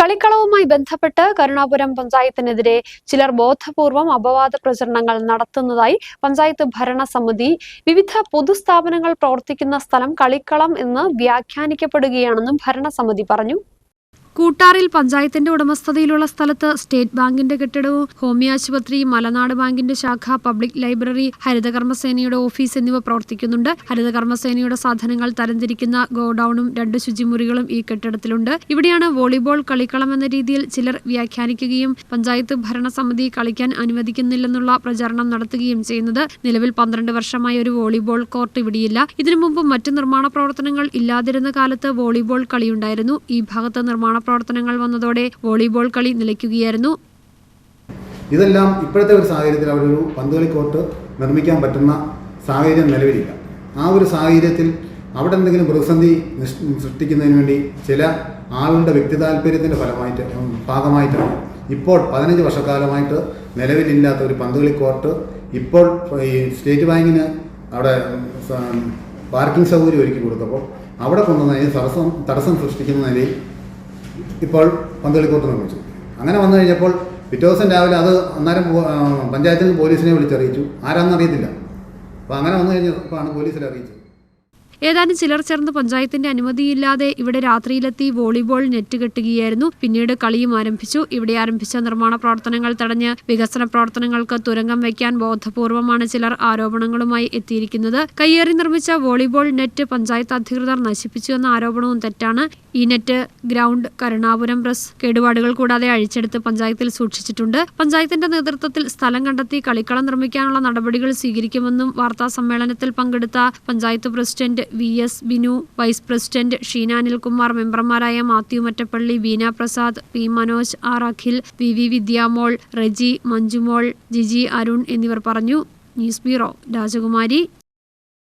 കളിക്കളവുമായി ബന്ധപ്പെട്ട് കരുണാപുരം പഞ്ചായത്തിനെതിരെ ചിലർ ബോധപൂർവം അപവാദ പ്രചരണങ്ങൾ നടത്തുന്നതായി പഞ്ചായത്ത് ഭരണസമിതി വിവിധ പൊതുസ്ഥാപനങ്ങൾ പ്രവർത്തിക്കുന്ന സ്ഥലം കളിക്കളം എന്ന് വ്യാഖ്യാനിക്കപ്പെടുകയാണെന്നും ഭരണസമിതി പറഞ്ഞു. കൂട്ടാറിൽ പഞ്ചായത്തിന്റെ ഉടമസ്ഥതയിലുള്ള സ്ഥലത്ത് സ്റ്റേറ്റ് ബാങ്കിന്റെ കെട്ടിടവും ഹോമിയാശുപത്രി മലനാട് ബാങ്കിന്റെ ശാഖ പബ്ലിക് ലൈബ്രറി ഹരിതകർമ്മസേനയുടെ ഓഫീസ് എന്നിവ പ്രവർത്തിക്കുന്നുണ്ട്. ഹരിതകർമ്മസേനയുടെ സാധനങ്ങൾ തരംതിരിക്കുന്ന ഗോഡൌണും രണ്ട് ശുചിമുറികളും ഈ കെട്ടിടത്തിലുണ്ട്. ഇവിടെയാണ് വോളിബോൾ കളിക്കളം എന്ന രീതിയിൽ ചിലർ വ്യാഖ്യാനിക്കുകയും പഞ്ചായത്ത് ഭരണസമിതി കളിക്കാൻ അനുവദിക്കുന്നില്ലെന്നുള്ള പ്രചാരണം നടത്തുകയും ചെയ്യുന്നത്. നിലവിൽ പന്ത്രണ്ട് വർഷമായി ഒരു വോളിബോൾ കോർട്ട് ഇവിടെയില്ല. ഇതിനു മുമ്പ് മറ്റ് നിർമ്മാണ പ്രവർത്തനങ്ങൾ ഇല്ലാതിരുന്ന കാലത്ത് വോളിബോൾ കളിയുണ്ടായിരുന്നു. ഈ ഭാഗത്ത് നിർമ്മാണ പ്രവർത്തനങ്ങൾ വന്നതോടെ വോളിബോൾ കളി നിലയ്ക്കുകയായിരുന്നു. ഇതെല്ലാം ഇപ്പോഴത്തെ ഒരു സാഹചര്യത്തിൽ അവരൊരു പന്തുകളി കോർട്ട് നിർമ്മിക്കാൻ പറ്റുന്ന സാഹചര്യം നിലവിലില്ല. ആ ഒരു സാഹചര്യത്തിൽ അവിടെ എന്തെങ്കിലും പ്രതിസന്ധി സൃഷ്ടിക്കുന്നതിന് വേണ്ടി ചില ആളുകളുടെ വ്യക്തി താല്പര്യത്തിന്റെ ഫലമായിട്ട് ഭാഗമായിട്ടാണ് ഇപ്പോൾ പതിനഞ്ച് വർഷക്കാലമായിട്ട് നിലവിലില്ലാത്ത ഒരു പന്തുകളി കോർട്ട് ഇപ്പോൾ ഈ സ്റ്റേറ്റ് ബാങ്കിന് അവിടെ പാർക്കിംഗ് സൗകര്യം ഒരുക്കി കൊടുത്തപ്പോൾ അവിടെ കൊണ്ടുവന്ന തടസ്സം തടസ്സം സൃഷ്ടിക്കുന്ന നിലയിൽ ഇപ്പോൾ പന്തളി കോർട്ട് നിർമ്മിച്ചു. അങ്ങനെ വന്നു കഴിഞ്ഞപ്പോൾ പിറ്റേ ദിവസം രാവിലെ അത് അന്നേരം പഞ്ചായത്തിൽ പോലീസിനെ വിളിച്ചറിയിച്ചു. ആരാന്നറിയത്തില്ല അപ്പോൾ അങ്ങനെ വന്നു കഴിഞ്ഞപ്പോഴാണ് പോലീസിൽ അറിയിച്ചത്. ഏതാനും ചിലർ ചേർന്ന് പഞ്ചായത്തിന്റെ അനുമതിയില്ലാതെ ഇവിടെ രാത്രിയിലെത്തി വോളിബോൾ നെറ്റ് കെട്ടുകയായിരുന്നു. പിന്നീട് കളിയും ആരംഭിച്ചു. ഇവിടെ ആരംഭിച്ച നിർമ്മാണ പ്രവർത്തനങ്ങൾ തടഞ്ഞ് വികസന പ്രവർത്തനങ്ങൾക്ക് തുരങ്കം വയ്ക്കാൻ ബോധപൂർവമാണ് ചിലർ ആരോപണങ്ങളുമായി എത്തിയിരിക്കുന്നത്. കയ്യേറി നിർമ്മിച്ച വോളിബോൾ നെറ്റ് പഞ്ചായത്ത് അധികൃതർ നശിപ്പിച്ചു എന്ന ആരോപണവും തെറ്റാണ്. ഈ നെറ്റ് ഗ്രൗണ്ട് കരുണാപുരം പ്രസ് കേടുപാടുകൾ കൂടാതെ അഴിച്ചെടുത്ത് പഞ്ചായത്തിൽ സൂക്ഷിച്ചിട്ടുണ്ട്. പഞ്ചായത്തിന്റെ നേതൃത്വത്തിൽ സ്ഥലം കണ്ടെത്തി കളിക്കളം നിർമ്മിക്കാനുള്ള നടപടികൾ സ്വീകരിക്കുമെന്നും വാർത്താ സമ്മേളനത്തിൽ പങ്കെടുത്ത panchayat president V S Binu vice president Sheena Anilkumar മെമ്പർമാരായ Mathew Mattappally Beena Prasad P Manoj R Akhil V V Vidyamol Reji Manjumol Giji Arun എന്നിവർ പറഞ്ഞു. ന്യൂസ് ബ്യൂറോ രാജകുമാരി.